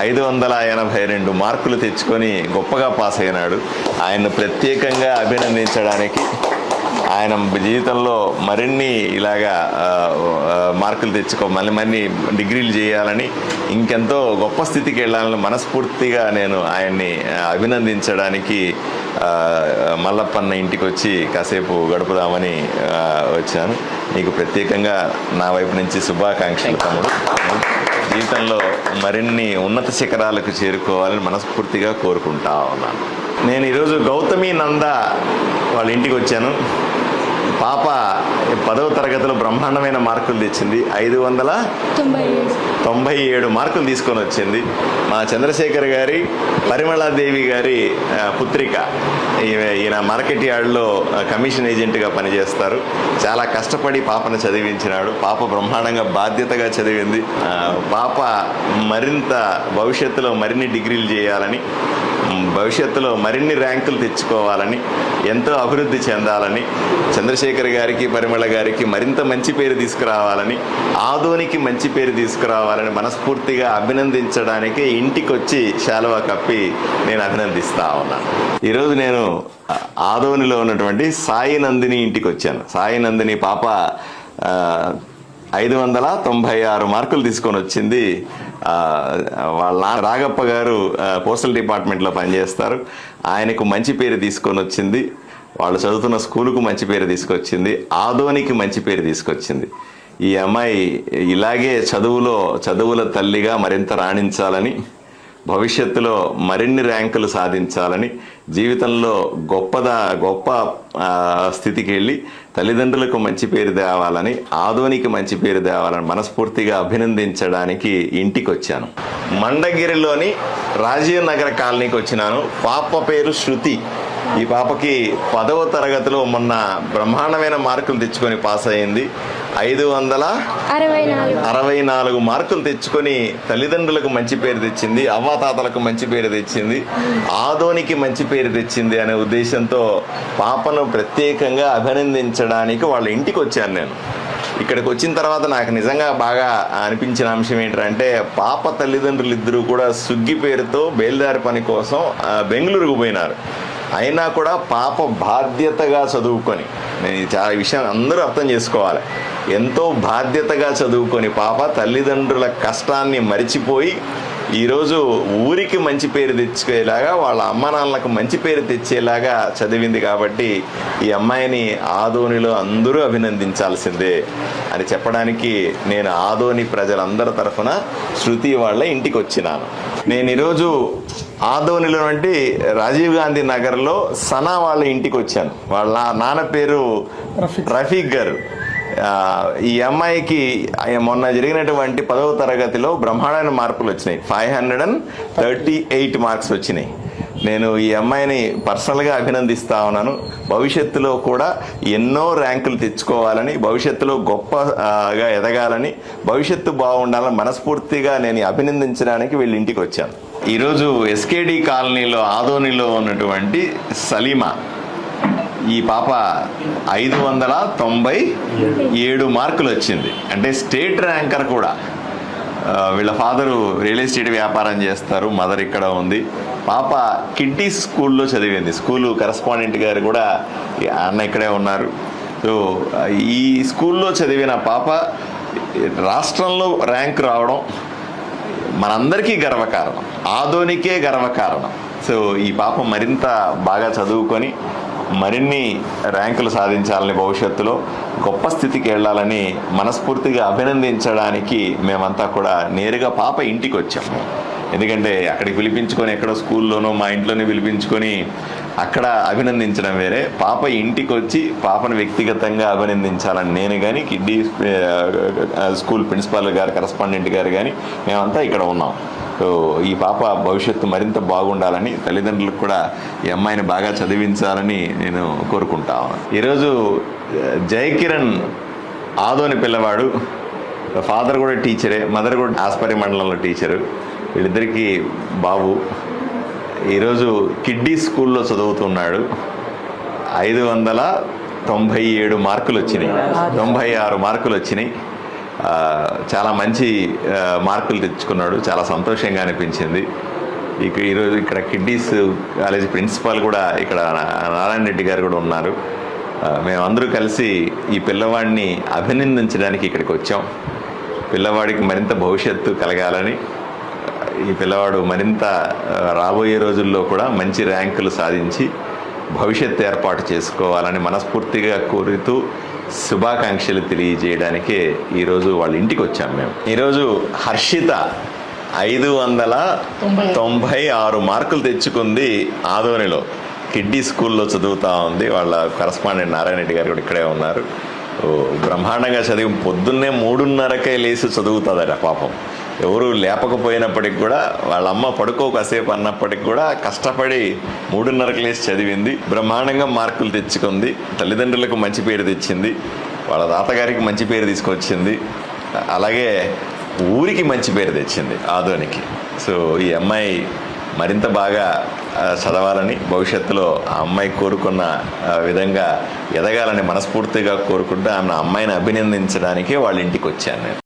ఐదు వందల ఎనభై రెండు మార్కులు తెచ్చుకొని గొప్పగా పాస్ అయినాడు. ఆయన్ను ప్రత్యేకంగా అభినందించడానికి ఆయన జీవితంలో మరిన్ని ఇలాగా మార్కులు తెచ్చుకో మళ్ళీ మళ్ళీ డిగ్రీలు చేయాలని ఇంకెంతో గొప్ప స్థితికి వెళ్ళాలని మనస్ఫూర్తిగా నేను ఆయన్ని అభినందించడానికి మల్లప్పన్న ఇంటికి వచ్చి కాసేపు గడుపుదామని వచ్చాను. నీకు ప్రత్యేకంగా నా వైపు నుంచి శుభాకాంక్షలు తమ్ముడు. జీవితంలో మరిన్ని ఉన్నత శిఖరాలకు చేరుకోవాలని మనస్ఫూర్తిగా కోరుకుంటా ఉన్నాను. నేను ఈరోజు గౌతమి నంద వాళ్ళ ఇంటికి వచ్చాను. పాప పదవ తరగతిలో బ్రహ్మాండమైన మార్కులు తెచ్చింది. ఐదు వందల తొంభై ఏడు. మార్కులు తీసుకొని వచ్చింది. మా చంద్రశేఖర్ గారి పరిమళాదేవి గారి పుత్రిక. ఈయన మార్కెట్ యార్డ్లో కమిషన్ ఏజెంట్గా పనిచేస్తారు. చాలా కష్టపడి పాపను చదివించినాడు. పాప బ్రహ్మాండంగా బాధ్యతగా చదివింది. పాప మరింత భవిష్యత్తులో మరిన్ని డిగ్రీలు చేయాలని భవిష్యత్తులో మరిన్ని ర్యాంకులు తెచ్చుకోవాలని ఎంతో అభివృద్ధి చెందాలని చంద్రశేఖర్ గారికి పరిమళ గారికి మరింత మంచి పేరు తీసుకురావాలని ఆదోనికి మంచి పేరు తీసుకురావాలని మనస్ఫూర్తిగా అభినందించడానికి ఇంటికి వచ్చి శాలువా కప్పి నేను అభినందిస్తా ఉన్నాను. ఈరోజు నేను ఆదోనిలో ఉన్నటువంటి సాయి నందిని ఇంటికి వచ్చాను సాయి నందిని పాప ఐదు వందల తొంభై ఆరు మార్కులు తీసుకొని వచ్చింది. వాళ్ళ రాగప్ప గారు పోస్టల్ డిపార్ట్మెంట్లో పనిచేస్తారు. ఆయనకు మంచి పేరు తీసుకొని వచ్చింది. వాళ్ళు చదువుతున్న స్కూలుకు మంచి పేరు తీసుకొచ్చింది. ఆదోనికి మంచి పేరు తీసుకొచ్చింది. ఈ అమ్మాయి ఇలాగే చదువులో చదువుల తల్లిగా మరింత రాణించాలని భవిష్యత్తులో మరిన్ని ర్యాంకులు సాధించాలని జీవితంలో గొప్పదా గొప్ప స్థితికి వెళ్ళి తల్లిదండ్రులకు మంచి పేరు తేవాలని ఆదోనికి మంచి పేరు తేవాలని మనస్ఫూర్తిగా అభినందించడానికి ఇంటికి వచ్చాను మండగిరిలోని రాజీవ్ నగర్ కాలనీకి వచ్చినాను. పాప పేరు శృతి. ఈ పాపకి పదవ తరగతిలో మొన్న బ్రహ్మాండమైన మార్కులు తెచ్చుకొని పాస్ అయింది. ఐదు వందల అరవై నాలుగు. మార్కులు తెచ్చుకొని తల్లిదండ్రులకు మంచి పేరు తెచ్చింది అవ్వాతాతలకు మంచి పేరు తెచ్చింది ఆదోనికి మంచి పేరు తెచ్చింది అనే ఉద్దేశంతో పాపను ప్రత్యేకంగా అభినందించడానికి వాళ్ళ ఇంటికి వచ్చాను నేను. ఇక్కడికి వచ్చిన తర్వాత నాకు నిజంగా బాగా అనిపించిన అంశం ఏంటంటే పాప తల్లిదండ్రులు ఇద్దరు కూడా సుగ్గి పేరుతో బయలుదేరి పని కోసం బెంగళూరుకు పోయినారు. అయినా కూడా పాప బాధ్యతగా చదువుకొని నేను ఈ చాలా విషయం అందరూ అర్థం చేసుకోవాలి. ఎంతో బాధ్యతగా చదువుకొని పాప తల్లిదండ్రుల కష్టాన్ని మరిచిపోయి ఈరోజు ఊరికి మంచి పేరు తెచ్చుకునేలాగా వాళ్ళ అమ్మ నాన్నలకు మంచి పేరు తెచ్చేలాగా చదివింది కాబట్టి ఈ అమ్మాయిని ఆదోనిలో అందరూ అభినందించాల్సిందే అని చెప్పడానికి నేను ఆదోని ప్రజలందరి తరఫున శృతి వాళ్ళ ఇంటికి వచ్చినాను. నేను ఈరోజు ఆదోనిలో నుండి రాజీవ్ గాంధీ నగర్లో సనా వాళ్ళ ఇంటికి వచ్చాను. వాళ్ళ నాన్న పేరు రఫీక్. గారు. ఈ అమ్మాయికి మొన్న జరిగినటువంటి పదవ తరగతిలో బ్రహ్మాండమైన మార్పులు వచ్చినాయి. Five hundred and thirty eight marks వచ్చినాయి. నేను ఈ అమ్మాయిని పర్సనల్గా అభినందిస్తా ఉన్నాను. భవిష్యత్తులో కూడా ఎన్నో ర్యాంకులు తెచ్చుకోవాలని భవిష్యత్తులో గొప్పగా ఎదగాలని భవిష్యత్తు బాగుండాలని మనస్ఫూర్తిగా నేను అభినందించడానికి వీళ్ళ ఇంటికి వచ్చాను. ఈరోజు ఎస్కేడి కాలనీలో ఆదోనిలో ఉన్నటువంటి సలీమా ఈ పాప ఐదు వందల తొంభై ఏడు మార్కులు వచ్చింది. అంటే స్టేట్ ర్యాంకర్ కూడా. వీళ్ళ ఫాదరు రియల్ ఎస్టేట్ వ్యాపారం చేస్తారు మదర్ ఇక్కడ ఉంది. పాప కిడ్డీస్ స్కూల్లో చదివింది. స్కూలు కరస్పాండెంట్ గారు కూడా అన్న ఇక్కడే ఉన్నారు. సో ఈ స్కూల్లో చదివిన పాప రాష్ట్రంలో ర్యాంక్ రావడం మనందరికీ గర్వకారణం. ఆధోనికే గర్వకారణం. సో ఈ పాప మరింత బాగా చదువుకొని మరిన్ని ర్యాంకులు సాధించాలని భవిష్యత్తులో గొప్ప స్థితికి వెళ్ళాలని మనస్ఫూర్తిగా అభినందించడానికి మేమంతా కూడా నేరుగా పాప ఇంటికి వచ్చాము ఎందుకంటే అక్కడికి పిలిపించుకొని ఎక్కడో స్కూల్లోనో మా ఇంట్లోనే పిలిపించుకొని అక్కడ అభినందించడం వేరే. పాప ఇంటికి వచ్చి పాపను వ్యక్తిగతంగా అభినందించాలని నేను కానీ కిడ్డీ స్కూల్ ప్రిన్సిపాల్ గారు కరస్పాండెంట్ గారు కానీ మేమంతా ఇక్కడ ఉన్నాం. ఈ పాప భవిష్యత్తు మరింత బాగుండాలని తల్లిదండ్రులకు కూడా ఈ అమ్మాయిని బాగా చదివించాలని నేను కోరుకుంటా. ఈరోజు జయకిరణ్ కిరణ్ ఆదోని పిల్లవాడు ఫాదర్ కూడా టీచరే మదర్ కూడా ఆస్పరి మండలంలో టీచరు వీళ్ళిద్దరికీ బాబు. ఈరోజు కిడ్డీ స్కూల్లో చదువుతున్నాడు. ఐదు వందల తొంభై ఏడు మార్కులు వచ్చినాయి. తొంభై ఆరు మార్కులు వచ్చినాయి. చాలా మంచి మార్కులు తెచ్చుకున్నాడు. చాలా సంతోషంగా అనిపించింది. ఇక ఈరోజు ఇక్కడ కిడ్డీస్ కాలేజ్ ప్రిన్సిపాల్ కూడా ఇక్కడ నారాయణ రెడ్డి గారు కూడా ఉన్నారు. మేమందరూ కలిసి ఈ పిల్లవాడిని అభినందించడానికి ఇక్కడికి వచ్చాం. పిల్లవాడికి మరింత భవిష్యత్తు కలగాలని ఈ పిల్లవాడు మరింత రాబోయే రోజుల్లో కూడా మంచి ర్యాంకులు సాధించి భవిష్యత్తు ఏర్పాటు చేసుకోవాలని మనస్ఫూర్తిగా కోరుతూ శుభాకాంక్షలు తెలియజేయడానికే ఈరోజు వాళ్ళ ఇంటికి వచ్చాం మేము. ఈరోజు హర్షిత ఐదు వందల తొంభై. ఆరు మార్కులు తెచ్చుకుంది ఆదోనిలో. కిడ్డీ స్కూల్లో చదువుతా ఉంది. వాళ్ళ కరస్పాండెంట్ నారాయణ రెడ్డి గారు కూడా ఇక్కడే ఉన్నారు. బ్రహ్మాండంగా చదివి పొద్దున్నే మూడున్నరకే లేచి చదువుతుందట పాపం. ఎవరు లేపకపోయినప్పటికి కూడా వాళ్ళ అమ్మ పడుకో కాసేపు అన్నప్పటికి కూడా కష్టపడి మూడున్నరకు లేచి చదివింది. బ్రహ్మాండంగా మార్కులు తెచ్చుకుంది. తల్లిదండ్రులకు మంచి పేరు తెచ్చింది. వాళ్ళ తాతగారికి మంచి పేరు తీసుకొచ్చింది. అలాగే ఊరికి మంచి పేరు తెచ్చింది ఆధోనికి సో ఈ అమ్మాయి మరింత బాగా చదవాలని భవిష్యత్తులో ఆ అమ్మాయి కోరుకున్న విధంగా ఎదగాలని మనస్ఫూర్తిగా కోరుకుంటూ ఆమె అమ్మాయిని అభినందించడానికే వాళ్ళ ఇంటికి వచ్చాను నేను.